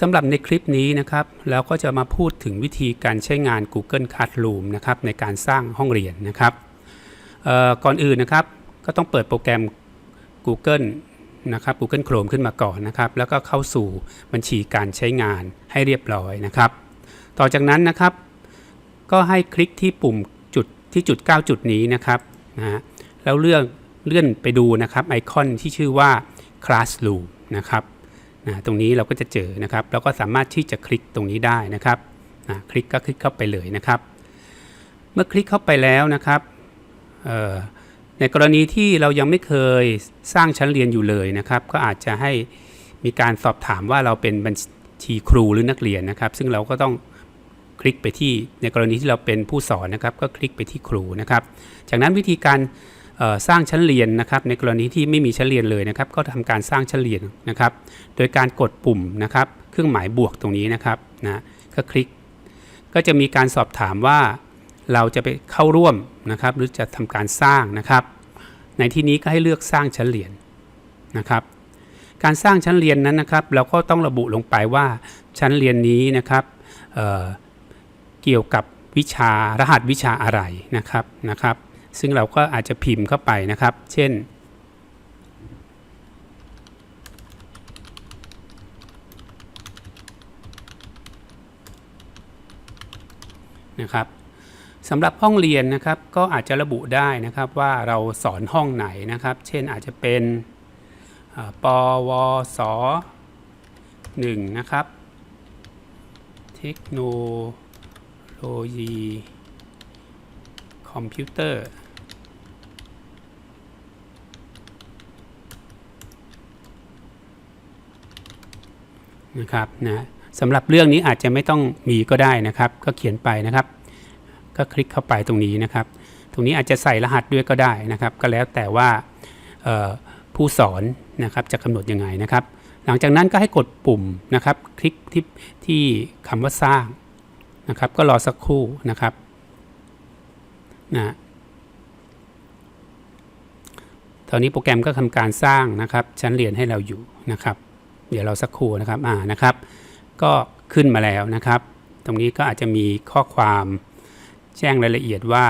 สำหรับในคลิปนี้นะครับเราก็จะมาพูดถึงวิธีการใช้งาน Google Classroom นะครับในการสร้างห้องเรียนนะครับก่อนอื่นนะครับก็ต้องเปิดโปรแกรม Google นะครับ Google Chrome ขึ้นมาก่อนนะครับ แล้วก็เข้าสู่บัญชีการใช้งานให้เรียบร้อยนะครับ ต่อจากนั้นนะครับ ก็ให้คลิกที่ปุ่มจุดที่จุด 9 จุดนี้นะครับนะฮะแล้วเลื่อนเลื่อนไปดูนะครับไอคอนที่ชื่อว่า Classroom นะครับ นะตรงนี้เราก็จะเจอนะครับแล้วก็สามารถที่จะคลิกตรงนี้ได้นะครับนะคลิกก็คลิกเข้าไปเลยนะครับ เมื่อคลิกเข้าไปแล้วนะครับในกรณีที่เรายังไม่เคยสร้างชั้นเรียนอยู่เลยนะครับ ก็อาจจะให้มีการสอบถามว่าเราเป็นบัญชีครูหรือนักเรียนนะครับ ซึ่งเราก็ต้องคลิกไปที่ในกรณีที่เราเป็นผู้สอนนะครับ ก็คลิกไปที่ครูนะครับ จากนั้นวิธีการ สร้างชั้นเรียนนะครับในกรณีที่ไม่มีชั้นเรียนเลยนะครับ ก็ทำการสร้างชั้นเรียนนะครับ โดยการกดปุ่มนะครับเครื่องหมายบวกตรงนี้นะครับนะก็คลิก ก็จะมีการสอบถามว่าเราจะไปเข้าร่วมนะครับ หรือจะทำการสร้างนะครับ ในที่นี้ก็ให้เลือกสร้างชั้นเรียนนะครับ การสร้างชั้นเรียนนั้นนะครับ เราก็ต้องระบุลงไปว่าชั้นเรียนนี้นะครับเเกี่ยวกับวิชารหัสวิชาอะไรนะครับนะครับ ซึ่งเราก็อาจจะพิมพ์เข้าไปนะครับ เช่น นะครับสำหรับห้องเรียนนะครับก็อาจจะระบุได้นะครับว่าเราสอนห้องไหนนะครับ เช่นอาจจะเป็นปวสหนึ่งนะครับ เทคโนโลยีคอมพิวเตอร์ นะครับนะสำหรับเรื่องนี้อาจจะไม่ต้องมีก็ได้นะครับ ก็เขียนไปนะครับ ก็คลิกเข้าไปตรงนี้นะครับ ตรงนี้อาจจะใส่รหัสด้วยก็ได้นะครับ ก็แล้วแต่ว่าผู้สอนนะครับจะกำหนดยังไงนะครับ หลังจากนั้นก็ให้กดปุ่มนะครับ คลิกที่ที่คำว่าสร้างนะครับ ก็รอสักครู่นะครับนะตอนนี้โปรแกรมก็ทำการสร้างนะครับ ชั้นเรียนให้เราอยู่นะครับ เดี๋ยวเราสักครู่นะครับอ่านะครับ ก็ขึ้นมาแล้วนะครับ ตรงนี้ก็อาจจะมีข้อความแจ้งรายละเอียดว่า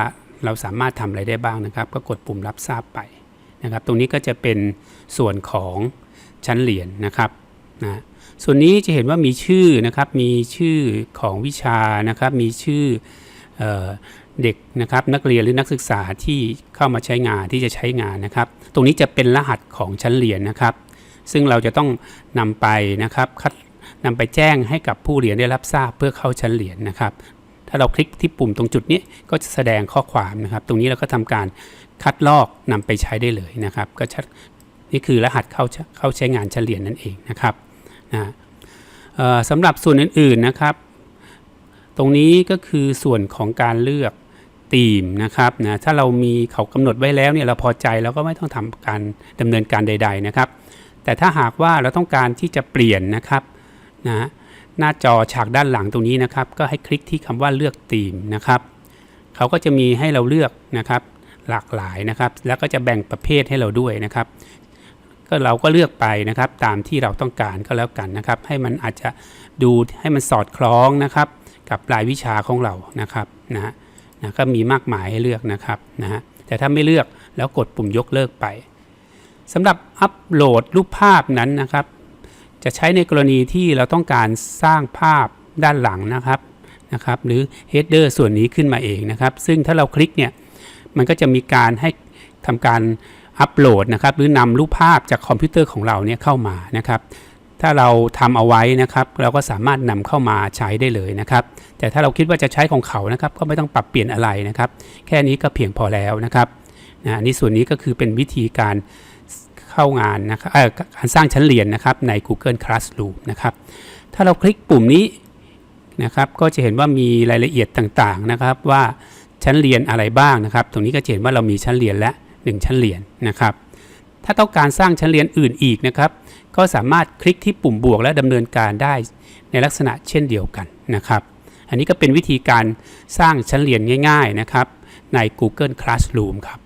เราสามารถทำอะไรได้บ้างนะครับ ก็กดปุ่มรับทราบไปนะครับ ตรงนี้ก็จะเป็นส่วนของชั้นเหรียนนะครับนะส่วนนี้จะเห็นว่ามีชื่อนะครับ มีชื่อของวิชานะครับ มีชื่อเออเด็กนะครับ นักเรียนหรือนักศึกษาที่เข้ามาใช้งานที่จะใช้งานนะครับ ตรงนี้จะเป็นรหัสของชั้นเรียนนะครับ ซึ่งเราจะต้องนำไปนะครับคัดนำไปแจ้งให้กับผู้เรียนได้รับทราบเพื่อเข้าชั้นเรียนนะครับ ถ้าเราคลิกที่ปุ่มตรงจุดนี้ก็จะแสดงข้อความนะครับ ตรงนี้เราก็ทำการคัดลอกนำไปใช้ได้เลยนะครับ ก็ชัดนี่คือรหัสเข้าเข้าใช้งานชั้นเรียนนั่นเองนะครับนะสำหรับส่วนอื่นๆนะครับ ตรงนี้ก็คือส่วนของการเลือกธีมนะครับนะถ้าเรามีเขากำหนดไว้แล้วเนี่ยเราพอใจเราก็ไม่ต้องทำการดำเนินการใด ๆนะครับ แต่ถ้าหากว่าเราต้องการที่จะเปลี่ยนนะครับนะหน้าจอฉากด้านหลังตรงนี้นะครับ ก็ให้คลิกที่คำว่าเลือกธีมนะครับเขาก็จะมีให้เราเลือกนะครับ หลากหลายนะครับ แล้วก็จะแบ่งประเภทให้เราด้วยนะครับ ก็เราก็เลือกไปนะครับ ตามที่เราต้องการก็แล้วกันนะครับ ให้มันอาจจะดูให้มันสอดคล้องนะครับ กับรายวิชาของเรานะครับนะฮะนะก็มีมากมายให้เลือกนะครับนะฮะแต่ถ้าไม่เลือกแล้วกดปุ่มยกเลิกไป สำหรับอัปโหลดรูปภาพนั้นนะครับ จะใช้ในกรณีที่เราต้องการสร้างภาพด้านหลังนะครับนะครับ หรือ header ส่วนนี้ขึ้นมาเองนะครับ ซึ่งถ้าเราคลิกเนี่ยมันก็จะมีการให้ทำการอัปโหลดนะครับ หรือนำรูปภาพจากคอมพิวเตอร์ของเราเนี่ยเข้ามานะครับ ถ้าเราทำเอาไว้นะครับ เราก็สามารถนำเข้ามาใช้ได้เลยนะครับ แต่ถ้าเราคิดว่าจะใช้ของเขานะครับ ก็ไม่ต้องปรับเปลี่ยนอะไรนะครับ แค่นี้ก็เพียงพอแล้วนะครับนะอันนี้ส่วนนี้ก็คือเป็นวิธีการ เข้างานนะครับเอ่อการสร้างชั้นเรียนนะครับใน Google Classroom นะครับถ้าเราคลิกปุ่มนี้นะครับก็จะเห็นว่ามีรายละเอียดต่างๆนะครับว่าชั้นเรียนอะไรบ้างนะครับ ตรงนี้ก็จะเห็นว่าเรามีชั้นเรียนและ 1 ชั้นเรียนนะครับ ถ้าต้องการสร้างชั้นเรียนอื่นอีกนะครับ ก็สามารถคลิกที่ปุ่มบวกและดำเนินการได้ในลักษณะเช่นเดียวกันนะครับ อันนี้ก็เป็นวิธีการสร้างชั้นเรียนง่าย ๆนะครับใน Google Classroom ครับ